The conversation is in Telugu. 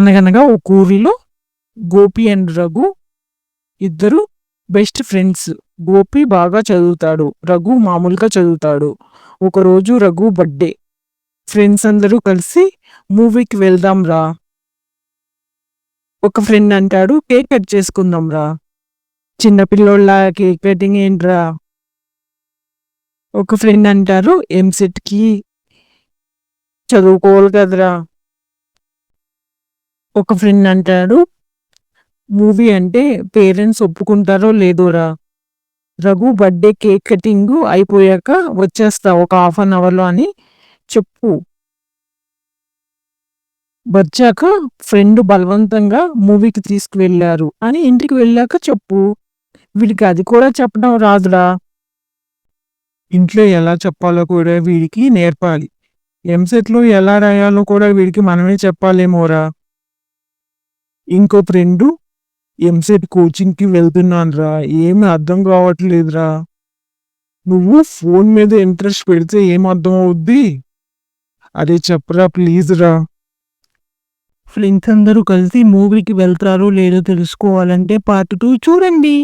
అనగనగా ఒక ఊరిలో గోపి అండ్ రఘు ఇద్దరు బెస్ట్ ఫ్రెండ్స్ గోపి బాగా చదువుతాడు రఘు మామూలుగా చదువుతాడు. ఒకరోజు రఘు బర్త్డే ఫ్రెండ్స్ అందరూ కలిసి మూవీకి వెళ్దాం రా. ఒక ఫ్రెండ్ అంటాడు కేక్ కట్ చేసుకుందాం రా. చిన్నపిల్లోళ్ళ కేక్ కటింగ్ ఏంట్రా? ఒక ఫ్రెండ్ అంటారు ఎంసెట్కి చదువుకోవాలి కదరా. ఒక ఫ్రెండ్ అంటాడు మూవీ అంటే పేరెంట్స్ ఒప్పుకుంటారో లేదోరా? రఘు బర్త్డే కేక్ కటింగ్ అయిపోయాక వచ్చేస్తా ఒక హాఫ్ అన్ అవర్లో అని చెప్పు. వచ్చాక ఫ్రెండ్ బలవంతంగా మూవీకి తీసుకువెళ్ళారు అని ఇంటికి వెళ్ళాక చెప్పు. వీడికి అది కూడా చెప్పడం రాదురా. ఇంట్లో ఎలా చెప్పాలో కూడా వీడికి నేర్పాలి. ఎంసెట్లో ఎలా రాయాలో కూడా వీడికి మనమే చెప్పాలేమోరా? ఇంకో ఫ్రెండు ఎంసెట్ కోచింగ్కి వెళ్తున్నాను రా ఏమి అర్థం కావట్లేదురా. నువ్వు ఫోన్ మీద ఇంట్రెస్ట్ పెడితే ఏం అర్థం అవుద్ది? అరే చెప్పరా ప్లీజ్ రా ఫ్రెండ్స్ అందరూ కలిసి మూవీకి వెళ్తారో లేదో తెలుసుకోవాలంటే పార్ట్ టూ చూడండి.